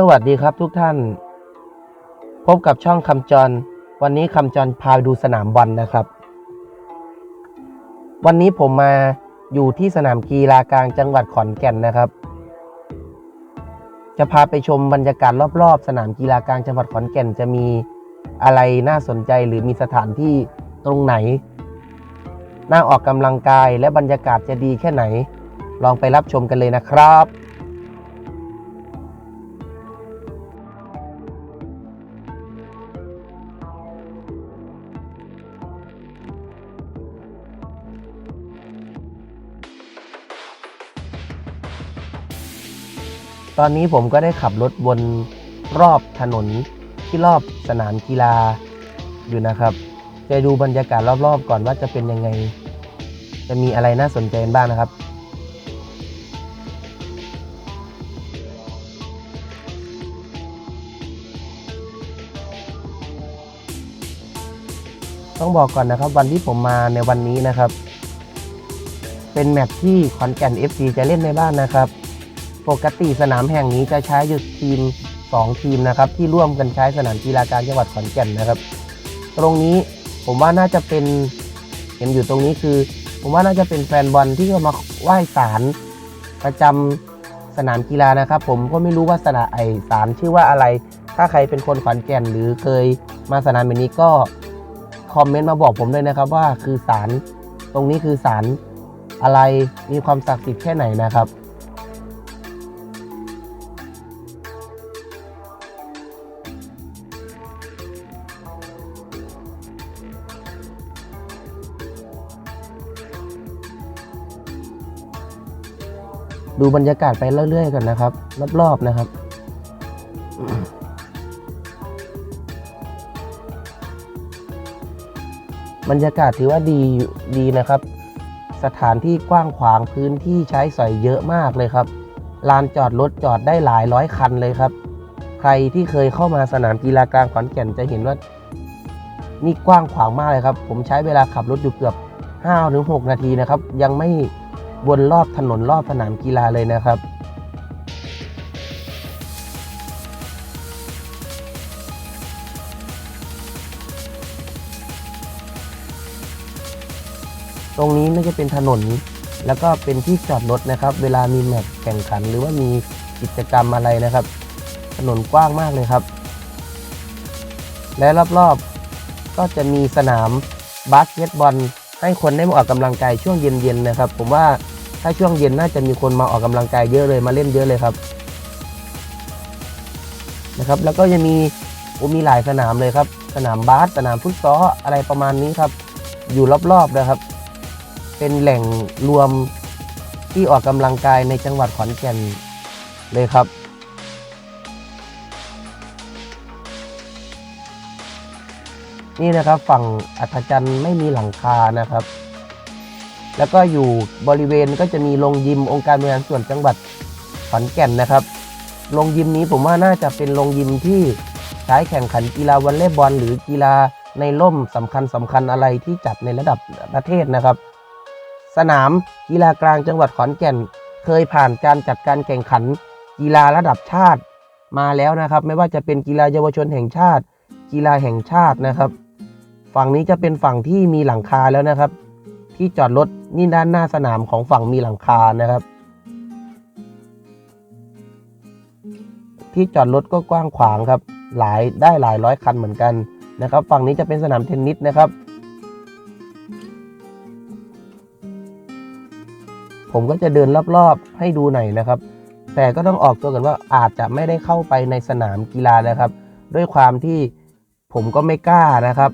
สวัสดีครับทุกท่าน พบกับช่องคำจร วันนี้คำจรพาไปดูสนามบอลนะครับ วันนี้ผมมาอยู่ที่สนามกีฬากลางจังหวัดขอนแก่นนะครับ จะพาไปชมบรรยากาศรอบๆ สนามกีฬากลางจังหวัดขอนแก่นจะมีอะไรน่าสนใจหรือมีสถานที่ตรงไหน น่าออกกำลังกายและบรรยากาศจะดีแค่ไหน ลองไปรับชมกันเลยนะครับ ตอนนี้ผมก็ได้ขับรถบนรอบถนนที่รอบสนามกีฬาอยู่นะครับ จะดูบรรยากาศรอบๆ ก่อนว่าจะเป็นยังไง จะมีอะไรน่าสนใจบ้างนะครับต้องบอกก่อนนะครับวันที่ผมมาในวันนี้นะครับ เป็นแมตช์ที่ขอนแก่น FC จะเล่นในบ้านนะครับ ปกติสนามแห่งนี้จะใช้อยู่ทีม 2 ทีมนะครับ ที่ร่วมกันใช้สนามกีฬากลางจังหวัดขอนแก่นนะครับ ตรงนี้ผมว่าน่าจะเป็นเห็นอยู่ตรงนี้คือ ผมว่าน่าจะเป็นแฟนบอลที่เขามาไหว้ศาลประจำสนามกีฬานะครับ ผมก็ไม่รู้ว่าสนามไอศาลชื่อว่าอะไร ถ้าใครเป็นคนขอนแก่นหรือเคยมาสนามแบบนี้ก็คอมเมนต์มาบอกผมด้วยนะครับว่าคือศาลตรงนี้คือศาลอะไรมีความศักดิ์สิทธิ์แค่ไหนนะครับ ดูบรรยากาศไปเรื่อยๆกันนะครับ รอบๆนะครับบรรยากาศถือว่าดีดีนะครับ สถานที่กว้างขวางพื้นที่ใช้สอยเยอะมากเลยครับลานจอดรถจอดได้หลายร้อยคันเลยครับ ใครที่เคยเข้ามาสนามกีฬากลางขอนแก่นจะเห็นว่า นี่กว้างขวางมากเลยครับ ผมใช้เวลาขับรถอยู่เกือบ5ถึง6นาทีนะครับ ยังไม่ วนรอบถนนรอบสนามกีฬาเลยนะครับตรงนี้น่าจะเป็นถนน แล้วก็เป็นที่จอดรถนะครับ เวลามีแมตช์แข่งขัน หรือว่ามีกิจกรรมอะไรนะครับ ถนนกว้างมากเลยครับ และรอบๆก็จะมีสนามบาสเกตบอล ให้คนได้มาออกกำลังกายช่วงเย็นๆนะครับ ผมว่าถ้าช่วงเย็นน่าจะมีคนมาออกกำลังกายเยอะเลยมาเล่นเยอะเลยครับนะครับ แล้วก็ยังมีมีหลายสนามเลยครับ สนามบาสสนามฟุตซอลอะไรประมาณนี้ครับ อยู่รอบๆนะครับ เป็นแหล่งรวมที่ออกกำลังกายในจังหวัดขอนแก่นเลยครับ นี่นะครับฝั่งอัธจันทร์ไม่มีหลังคานะครับ แล้วก็อยู่บริเวณก็จะมีโรงยิมองค์การบริหารส่วนจังหวัดขอนแก่นนะครับโรงยิมนี้ผมว่าน่าจะเป็นโรงยิมที่ใช้แข่งขันกีฬาวอลเลย์บอล หรือกีฬาในร่มสำคัญสำคัญอะไรที่จัดในระดับประเทศนะครับ สนามกีฬากลางจังหวัดขอนแก่น เคยผ่านการจัดการแข่งขันกีฬาระดับชาติมาแล้วนะครับ ไม่ว่าจะเป็นกีฬาเยาวชนแห่งชาติ กีฬาแห่งชาตินะครับ ฝั่งนี้จะเป็นฝั่งที่มีหลังคาแล้วนะครับ ที่จอดรถนี่ด้านหน้าสนามของฝั่งมีหลังคานะครับ ที่จอดรถก็กว้างขวางครับ หลายได้หลายร้อยคันเหมือนกันนะครับ ฝั่งนี้จะเป็นสนามเทนนิสนะครับ ผมก็จะเดินรอบๆให้ดูหน่อยนะครับ แต่ก็ต้องออกตัวกันว่าอาจจะไม่ได้เข้าไปในสนามกีฬานะครับ ด้วยความที่ผมก็ไม่กล้านะครับ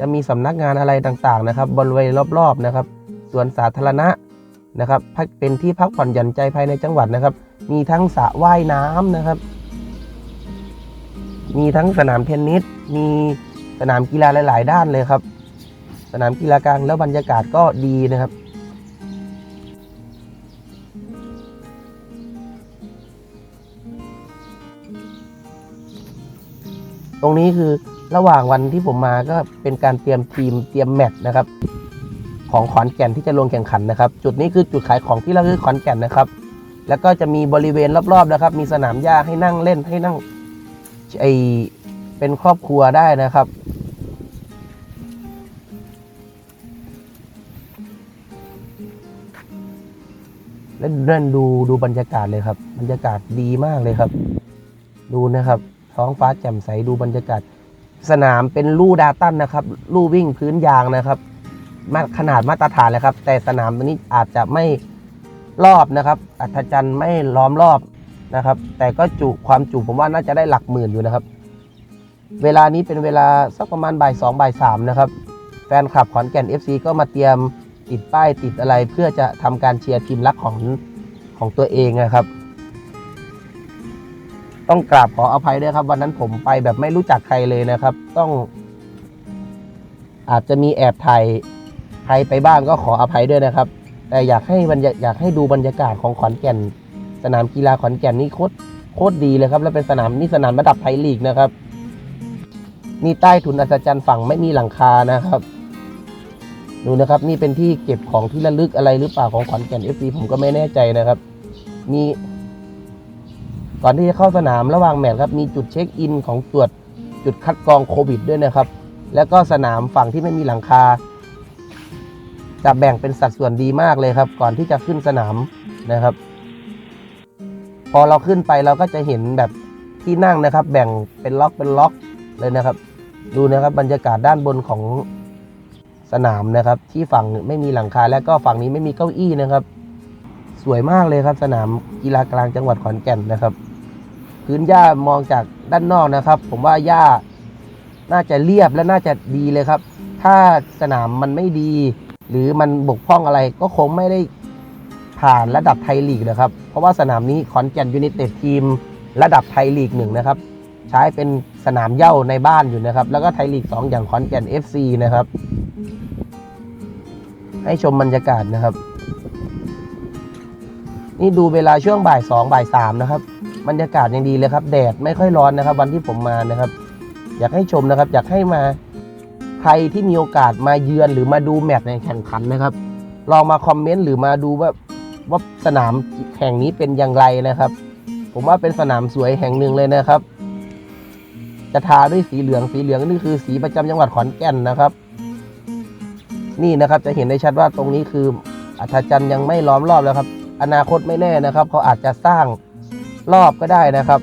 จะมีสำนักงานอะไรต่างๆนะครับ บริเวณรอบๆนะครับสวนสาธารณะนะครับเป็นที่พักผ่อนหย่อนใจภายในจังหวัดนะครับ มีทั้งสระว่ายน้ำนะครับ มีทั้งสนามเทนนิสมีสนามกีฬาหลาย ๆ ด้านเลยครับ สนามกีฬากลางแล้วบรรยากาศก็ดีนะครับตรงนี้คือ ระหว่างวันที่ผมมาก็เป็นการเตรียมทีมเตรียมแมตช์นะครับ ของขอนแก่นที่จะลงแข่งขันนะครับ จุดนี้คือจุดขายของที่ระลึกขอนแก่นนะครับ แล้วก็จะมีบริเวณรอบๆนะครับ มีสนามหญ้าให้นั่งเล่นให้นั่งไอเป็นครอบครัวได้นะครับและนั่นดูดูบรรยากาศเลยครับ บรรยากาศดีมากเลยครับ ดูนะครับ ท้องฟ้าแจ่มใสดูบรรยากาศ สนามเป็นลู่ดาตันนะครับลู่วิ่งพื้นยางนะครับมาขนาดมาตรฐานเลยครับ แต่สนามตัวนี้อาจจะไม่รอบนะครับ อัศจรรย์ไม่ล้อมรอบนะครับ แต่ก็จุความจุผมว่าน่าจะได้หลักหมื่นอยู่นะครับ เวลานี้เป็นเวลาสักประมาณบ่ายสองบ่ายสามนะครับ แฟนคลับขอนแก่น FC ก็มาเตรียมติดป้ายติดอะไรเพื่อจะทำการเชียร์ทีมรักของของตัวเองนะครับ ต้องกราบขออภัยด้วยครับ วันนั้นผมไปแบบไม่รู้จักใครเลยนะครับ ต้อง อาจจะมีแอบถ่ายใครไปบ้างก็ขออภัยด้วยนะครับ แต่อยากให้บรรยาอยากให้ดูบรรยากาศของขอนแก่น สนามกีฬาขอนแก่นนี่โคตรโคตรดีเลยครับ และเป็นสนามนี่สนามระดับไทยลีกนะครับนี่ใต้ถุนอัศจรรย์ฝั่งไม่มีหลังคานะครับ ดูนะครับ นี่เป็นที่เก็บของที่ระลึกอะไรหรือเปล่าของขอนแก่นเอฟซีผมก็ไม่แน่ใจนะครับ มี ก่อนที่จะเข้าสนามระหว่างแมตช์ครับมีจุดเช็คอินของตรวจจุดคัดกรองโควิดด้วยนะครับ แล้วก็สนามฝั่งที่ไม่มีหลังคาจะแบ่งเป็นสัดส่วนดีมากเลยครับ ก่อนที่จะขึ้นสนามนะครับ พอเราขึ้นไปเราก็จะเห็นแบบที่นั่งนะครับ แบ่งเป็นล็อกเป็นล็อกเลยนะครับ ดูนะครับบรรยากาศด้านบนของสนามนะครับ ที่ฝั่งไม่มีหลังคาและก็ฝั่งนี้ไม่มีเก้าอี้นะครับ สวยมากเลยครับ สนามกีฬากลางจังหวัดขอนแก่นนะครับ พื้นหญ้ามองจากด้านนอกนะครับ ผมว่าหญ้าน่าจะเรียบและน่าจะดีเลยครับ ถ้าสนามมันไม่ดี หรือมันบกพร่องอะไรก็คงไม่ได้ผ่านระดับไทยลีกนะครับ เพราะว่าสนามนี้ขอนแก่นยูไนเต็ดทีม ระดับไทยลีกหนึ่งนะครับ ใช้เป็นสนามเย้าในบ้านอยู่นะครับ แล้วก็ไทยลีก 2 อย่างขอนแก่น FC นะครับ ให้ชมบรรยากาศนะครับ นี่ดูเวลาช่วงบ่ายสองบ่ายสามนะครับบรรยากาศยังดีเลยครับ แดดไม่ค่อยร้อนนะครับ วันที่ผมมานะครับ อยากให้ชมนะครับ อยากให้มาใครที่มีโอกาสมาเยือนหรือมาดูแมตช์ในแข่งขันนะครับ ลองมาคอมเมนต์หรือมาดูว่าว่าสนามแห่งนี้เป็นอย่างไรนะครับ ผมว่าเป็นสนามสวยแห่งหนึ่งเลยนะครับ จะทาด้วยสีเหลืองสีเหลืองนี่คือสีประจำจังหวัดขอนแก่นนะครับ นี่นะครับจะเห็นได้ชัดว่าตรงนี้คืออัธจันทร์ยังไม่ล้อมรอบแล้วครับ อนาคตไม่แน่นะครับ เขาอาจจะสร้างรอบก็ได้นะครับ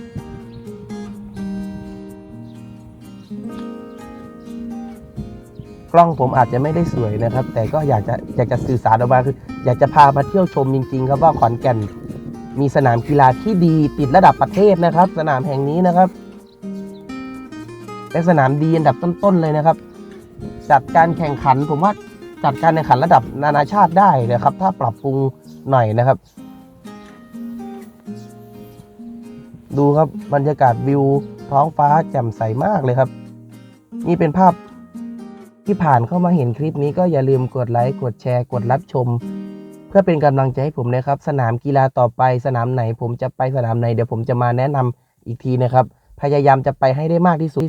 กล้องผมอาจจะไม่ได้สวยนะครับ แต่ก็อยากจะอยากจะสื่อสารออกมาคืออยากจะพามาเที่ยวชมจริง ๆ ครับว่าขอนแก่นมีสนามกีฬาที่ดีติดระดับประเทศนะครับ สนามแห่งนี้นะครับเป็นสนามดีอันดับต้นๆเลยนะครับ จัดการแข่งขันผมว่าจัดการแข่งขันระดับนานาชาติได้นะครับ ถ้าปรับปรุง หน่อยนะครับ ดูครับบรรยากาศวิวท้องฟ้าแจ่มใสมากเลยครับ นี่เป็นภาพที่ผ่านเข้ามาเห็นคลิปนี้ก็อย่าลืมกดไลค์กดแชร์ กดรับชม เพื่อเป็นกำลังใจให้ผมนะครับ สนามกีฬาต่อไปสนามไหน ผมจะไปสนามไหนเดี๋ยวผมจะมาแนะนำอีกทีนะครับ พยายามจะไปให้ได้มากที่สุด